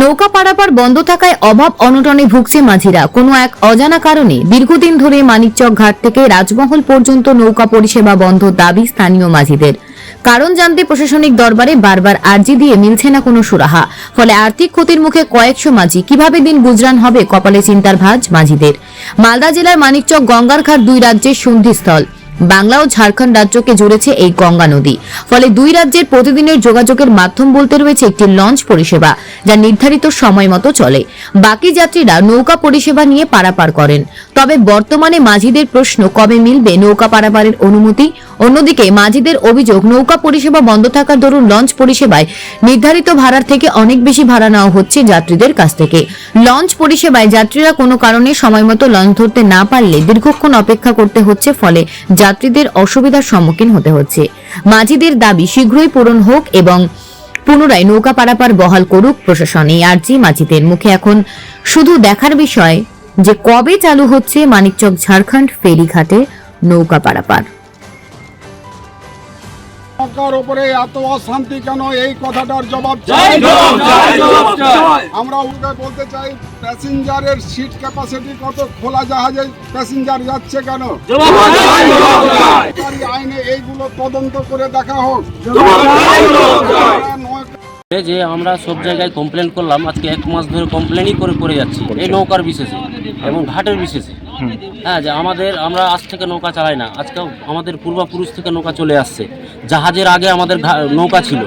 নৌকা পারাপার বন্ধ থাকায় অভাব অনটনে ভুগছে মাঝিরা। কোনো এক অজানা কারণে দীর্ঘদিন ধরে মানিকচক ঘাট থেকে রাজমহল পর্যন্ত নৌকা পরিষেবা বন্ধ দাবি স্থানীয় মাঝিদের। কারণ জানতে প্রশাসনিক দরবারে বারবার আর্জি দিয়ে মিলছে না কোনো সুরাহা। ফলে আর্থিক ক্ষতির মুখে কয়েকশো মাঝি। কীভাবে দিন গুজরান হবে কপালে চিন্তার ভাঁজ মাঝিদের। মালদা জেলার মানিকচক গঙ্গার ঘাট দুই রাজ্যের সন্ধিস্থল। বাংলা ও ঝাড়খণ্ড রাজ্যকে জুড়েছে এই গঙ্গা নদী। ফলে দুই রাজ্যের প্রতিদিনের যোগাযোগের মাধ্যম বলতে রয়েছে একটি লঞ্চ পরিষেবা, যা নির্ধারিত সময় মতো চলে। বাকি যাত্রীরা নৌকা পরিষেবা নিয়ে পারাপার করেন। তবে বর্তমানে মাঝিদের প্রশ্ন কবে মিলবে নৌকা পারাপারের অনুমতি? অন্যদিকে মাঝিদের অভিযোগ, নৌকা পরিষেবা বন্ধ থাকার দরুন লঞ্চ পরিষেবায় নির্ধারিত ভাড়ার থেকে অনেক বেশি ভাড়া নেওয়া হচ্ছে যাত্রীদের কাছ থেকে। লঞ্চ পরিষেবায় যাত্রীরা কোনো কারণে সময়মতো লঞ্চ ধরতে না পারলে দীর্ঘক্ষণ অপেক্ষা করতে হচ্ছে, ফলে যাত্রীদের অসুবিধার সম্মুখীন হতে হচ্ছে। মাঝিদের দাবি শীঘ্রই পূরণ হোক এবং পুনরায় নৌকা পারাপার বহাল করুক প্রশাসন। এই আর্জি মাঝিদের মুখে এখন শুধু দেখার বিষয় যে কবে চালু হচ্ছে মানিকচক ঝাড়খণ্ড ফেরিঘাটে নৌকা পারাপার। সরকার উপরে এত অশান্তি কেন? এই কথাটার জবাব চাই। আমরা উল্টে বলতে চাই প্যাসেঞ্জারের সিট ক্যাপাসিটি কত? খোলা জাহাজে প্যাসেঞ্জার যাচ্ছে কেন? সরকারি আইনে এইগুলো তদন্ত করে দেখা হোক। যে আমরা সব জায়গায় কমপ্লেন করলাম আজকে এক মাস ধরে কমপ্লেনই করে করে যাচ্ছি এই নৌকার বিশেষে এবং ঘাটের বিশেষে। হ্যাঁ যে আমাদের আমরা আজ থেকে নৌকা চালাই না। আজকে আমাদের পূর্বপুরুষ থেকে নৌকা চলে আসছে। জাহাজের আগে আমাদের নৌকা ছিল।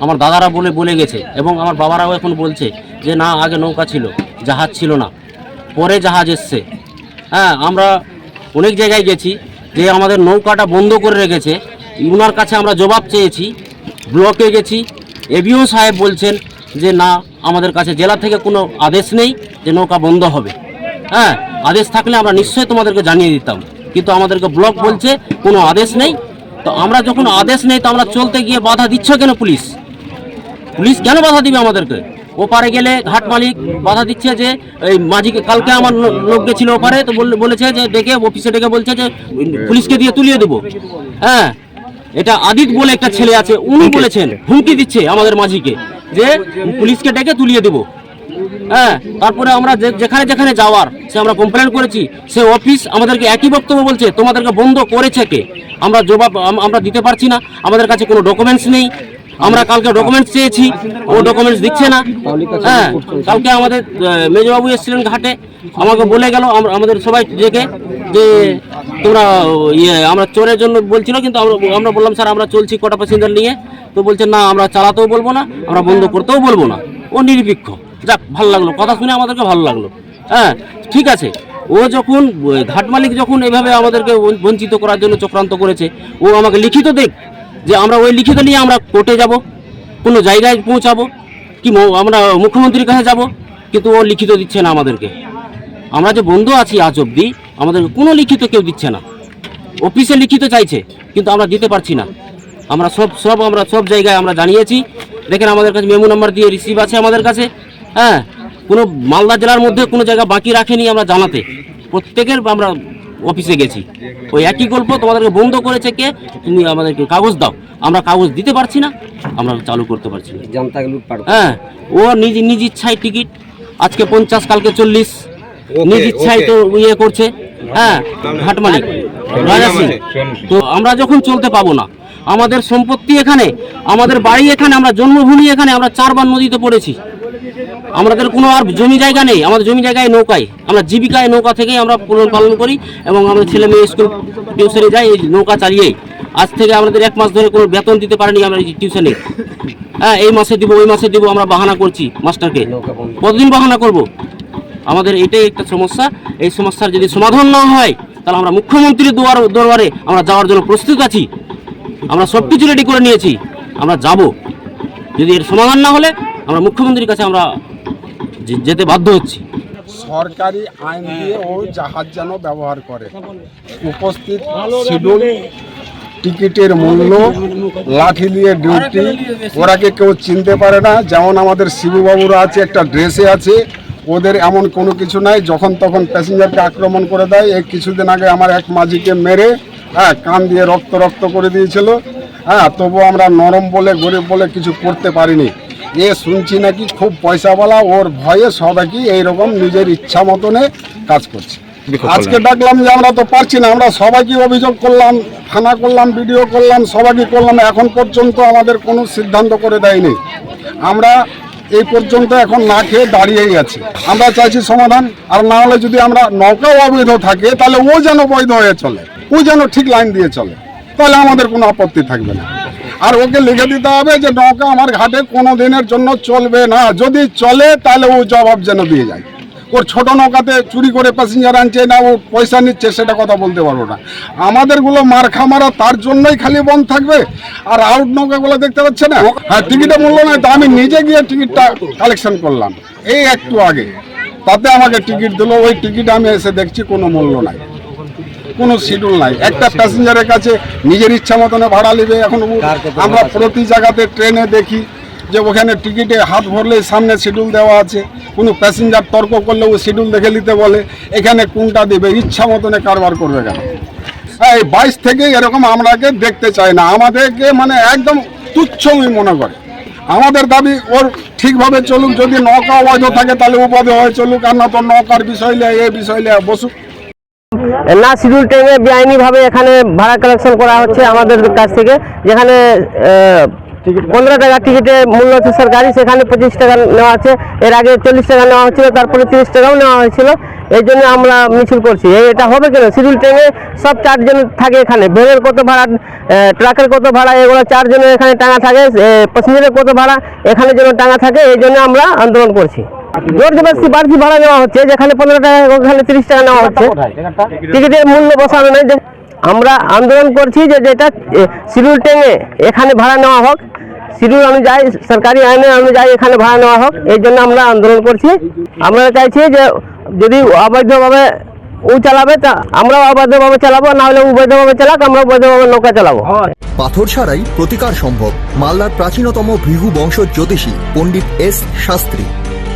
আমার দাদারা বলে বলে গেছে এবং আমার বাবারাও এখন বলছে যে, না, আগে নৌকা ছিল। জাহাজ ছিল না। পরে জাহাজ এসছে। হ্যাঁ আমরা অনেক জায়গায় গেছি যে আমাদের নৌকাটা বন্ধ করে রেখেছে। উনার কাছে আমরা জবাব চেয়েছি। ব্লকে গেছি। এবিও সাহেব বলছেন যে, না, আমাদের কাছে জেলা থেকে কোনো আদেশ নেই যে নৌকা বন্ধ হবে। হ্যাঁ আদেশ থাকলে আমরা নিশ্চয়ই তোমাদেরকে জানিয়ে দিতাম। কিন্তু আমাদেরকে ব্লক বলছে, কোনো আদেশ নেই। তো আমরা যখন আদেশ নেই, তো আমরা চলতে গিয়ে বাধা দিচ্ছ কেন পুলিশ? পুলিশ কেন বাধা দিবে আমাদেরকে? ওপারে গেলে ঘাট মালিক বাধা দিচ্ছে যে, এই মাঝিকে, কালকে আমার লোক গেছিল ওপারে, তো বলেছে যে, ডেকে অফিসে ডেকে বলছে যে, পুলিশকে দিয়ে তুলিয়ে দেবো। হ্যাঁ এটা আদিত বলে একটা ছেলে আছে, উনি বলেছেন, হুমকি দিচ্ছে আমাদের মাঝিকে যে, পুলিশকে ডেকে তুলিয়ে দেবো। হ্যাঁ তারপরে আমরা যেখানে যেখানে যাওয়ার, সে আমরা কমপ্লেন করেছি, সে অফিস আমাদেরকে একই বক্তব্য বলছে, তোমাদেরকে বন্ধ করেছে কে আমরা জবাব আমরা দিতে পারছি না, আমাদের কাছে কোনো ডকুমেন্টস নেই। আমরা কালকে ডকুমেন্টস চেয়েছি ও ডকুমেন্টস দিচ্ছে না। হ্যাঁ কালকে আমাদের মেজবাবু এসেছিলেন ঘাটে, আমাকে বলে গেল আমাদের সবাই ডেকে যে তোমরা ইয়ে আমরা চোরের জন্য বলছিল, কিন্তু আমরা আমরা বললাম, স্যার, আমরা চলছি কটা প্যাসেঞ্জার নিয়ে। তো বলছে, না, আমরা চালাতেও বলব না, আমরা বন্ধ করতেও বলব না। ও নিরপেক্ষ যাক, ভালো লাগল। কথা শুনে আমাদেরকে ভালো লাগল। হ্যাঁ ঠিক আছে। ও যখন ঘাট মালিক যখন এভাবে আমাদেরকে বঞ্চিত করার জন্য চক্রান্ত করেছে, ও আমাকে লিখিত দেখ যে আমরা ওই লিখিত নিয়ে আমরা কোর্টে যাব, কোনো জায়গায় পৌঁছাবো, কি আমরা মুখ্যমন্ত্রীর কাছে যাব, কিন্তু ও লিখিত দিচ্ছে না আমাদেরকে। আমরা যে বন্ধু আছি আজ অবধি আমাদেরকে কোনো লিখিত কেউ দিচ্ছে না। অফিসে লিখিত চাইছে, কিন্তু আমরা দিতে পারছি না। আমরা সব সব আমরা সব জায়গায় আমরা জানিয়েছি। দেখেন আমাদের কাছে মেমো নাম্বার দিয়ে রিসিভ আছে আমাদের কাছে। হ্যাঁ কোনো মালদা জেলার মধ্যে কোনো জায়গা বাকি রাখেনি আমরা জানাতে। প্রত্যেকের আমরা অফিসে গেছি। ওই একই গল্প তোমাদেরকে বন্ধ করেছে কে? তুমি আমাদেরকে কাগজ দাও। আমরা কাগজ দিতে পারছি না আমরা চালু করতে পারছি না। জানতাকে লুটপাট হ্যাঁ ও নিজ নিজ ইচ্ছায় টিকিট আজকে পঞ্চাশ কালকে চল্লিশ। নিজ ইচ্ছায় তো ইয়ে করছে। হ্যাঁ ঘাট মালিক রাজা সিং। তো আমরা যখন চলতে পাবো না আমাদের সম্পত্তি এখানে আমাদের বাড়ি এখানে আমরা জন্মভূমি এখানে আমরা চারবার নদীতে পড়েছি। আমাদের কোনো আর জমি জায়গা নেই, আমাদের জমি জায়গায় নৌকায়। আমরা জীবিকায় নৌকা থেকেই আমরা পালন পালন করি এবং আমাদের ছেলে মেয়ে স্কুল টিউশনে যাই এই নৌকা চালিয়েই। আজ থেকে আমাদের এক মাস ধরে কোনো বেতন দিতে পারিনি আমরা এই টিউশনে। হ্যাঁ এই মাসে দিব, ওই মাসে দিব, আমরা বাহানা করছি মাস্টারকে। কতদিন বাহানা করব? আমাদের এটাই একটা সমস্যা। এই সমস্যার যদি সমাধান না হয়, তাহলে আমরা মুখ্যমন্ত্রীর দুয়ার দরবারে আমরা যাওয়ার জন্য প্রস্তুত আছি। আমরা সব কিছু রেডি করে নিয়েছি। আমরা যাব। যদি এর সমাধান না হলে, আমরা মুখ্যমন্ত্রীর কাছে আমরা যেতে বাধ্য হচ্ছি। সরকারি আইন দিয়ে ও জাহাজ যেন ব্যবহার করে। উপস্থিত শিডিউল, টিকিটের মূল্য, লাঠি দিয়ে ডিউটি ওরাকে কেউ চিনতে পারে না? যেমন আমাদের শিবুবাবুরা আছে, একটা ড্রেসে আছে, ওদের এমন কোনো কিছু নাই, যখন তখন প্যাসেঞ্জারকে আক্রমণ করে দেয়। এই কিছুদিন আগে আমার এক মাঝিকে মেরে হ্যাঁ কান দিয়ে রক্ত রক্ত করে দিয়েছিল। হ্যাঁ তবু আমরা নরম বলে, গরিব বলে কিছু করতে পারিনি। এ শুনছি নাকি খুব পয়সাওয়ালা ওর ভয়ে সবাই কি এইরকম নিজের ইচ্ছা মতনে কাজ করছে। আজকে ডাকলাম যে আমরা তো পারছি না আমরা সবাইকে অভিযোগ করলাম থানা করলাম ভিডিও করলাম সবাইকে করলাম এখন পর্যন্ত আমাদের কোনো সিদ্ধান্ত করে দেয়নি। আমরা এই পর্যন্ত এখন না খেয়ে দাঁড়িয়েই আছি। আমরা চাইছি সমাধান আর না হলে যদি আমরা নৌকাও অবৈধ থাকে তাহলে ও যেন বৈধ হয়ে চলে ও যেন ঠিক লাইন দিয়ে চলে তাহলে আমাদের কোনো আপত্তি থাকবে না। আর ওকে লিখে দিতে হবে যে নৌকা আমার ঘাটে কোনো দিনের জন্য চলবে না। যদি চলে, তাহলে ও জবাব যেন দিয়ে যায়। ওর ছোট নৌকাতে চুরি করে প্যাসেঞ্জার আনছে, না ও পয়সা নিচ্ছে, সেটা কথা বলতে পারব না। আমাদেরগুলো মারখা মারা তার জন্যই খালি বন্ধ থাকবে। আর আউট নৌকাগুলো দেখতে পাচ্ছে না? হ্যাঁ টিকিটের মূল্য নয় তো আমি নিজে গিয়ে টিকিটটা কালেকশন করলাম। এই একটু আগে। তাতে আমাকে টিকিট দিলো, ওই টিকিট আমি এসে দেখছি কোনো মূল্য নাই। কোনো শিডিউল নাই। একটা প্যাসেঞ্জারের কাছে নিজের ইচ্ছা মতনে ভাড়া নেবে এখন আমরা প্রতি জায়গাতে ট্রেনে দেখি যে ওখানে টিকিটে হাত ভরলে সামনে শিডিউল দেওয়া আছে। কোনো প্যাসেঞ্জার তর্ক করলে ও শিডিউল দেখে নিতে বলে। এখানে কোনটা দেবে ইচ্ছা মতনে কারবার করবে কেন? হ্যাঁ এই বাইশ থেকে এরকম আমরাকে দেখতে চাই না। আমাদেরকে মানে একদম তুচ্ছই মনে করে। আমাদের দাবি ওর ঠিকভাবে চলুক যদি নৌকা অবৈধ থাকে তাহলে উপাধি হয় চলুক আর না তো নৌকার বিষয় নিয়ে এ বিষয় নিয়ে বসুক। না শিডিউল ট্রেনে বেআইনিভাবে এখানে ভাড়া কালেকশন করা হচ্ছে আমাদের কাছ থেকে যেখানে পনেরো টাকা টিকিটে মূল্য হচ্ছে সরকারি সেখানে পঁচিশ টাকা নেওয়া আছে। এর আগে চল্লিশ টাকা নেওয়া হচ্ছিল তারপরে তিরিশ টাকাও নেওয়া হয়েছিল। এই জন্য আমরা মিছিল করছি। এই এটা হবে কেন? শিডিউল ট্রেনে সব চারজন থাকে এখানে। ভ্যানের কত ভাড়া ট্রাকের কত ভাড়া এগুলো চারজনের এখানে টাঙা থাকে প্যাসেঞ্জারের কত ভাড়া এখানে যেন টাঙা থাকে এই জন্য আমরা আন্দোলন করছি। জোর জবরদস্তি বাড়তি ভাড়া নেওয়া হচ্ছে যেখানে পনেরো টাকা ওখানে তিরিশ টাকা নেওয়া হচ্ছে। টিকিটের মূল্য বসানো নেই। যে আমরা আন্দোলন করছি যে যেটা শিডিউল ট্রেনে এখানে ভাড়া নেওয়া হোক শিডিউল অনুযায়ী সরকারি আইনের অনুযায়ী এখানে ভাড়া নেওয়া হোক এই জন্য আমরা আন্দোলন করছি। আমরা চাইছি যে যদি অবৈধভাবে ও চালাবে তা আমরাও অবৈধভাবে চালাবো না হলে ও চালাক আমরা বৈধভাবে নৌকা চালাবো। পাথর ছাড়াই প্রতিকার সম্ভব। মালদার প্রাচীনতম ভৃগু বংশ জ্যোতিষী পণ্ডিত এস শাস্ত্রী।